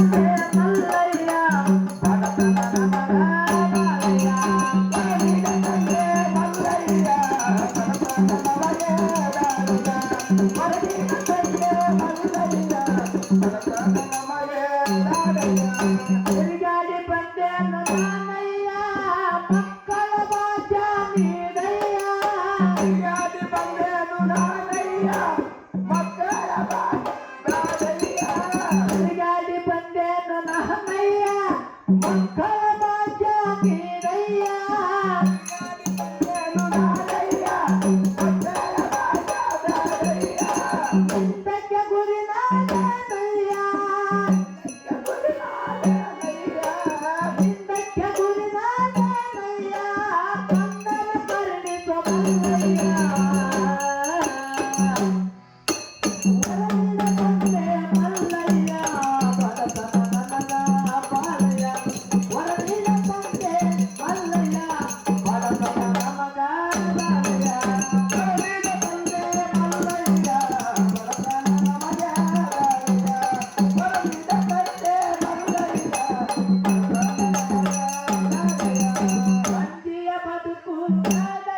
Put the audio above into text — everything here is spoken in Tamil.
Yeah. Raja Thank God.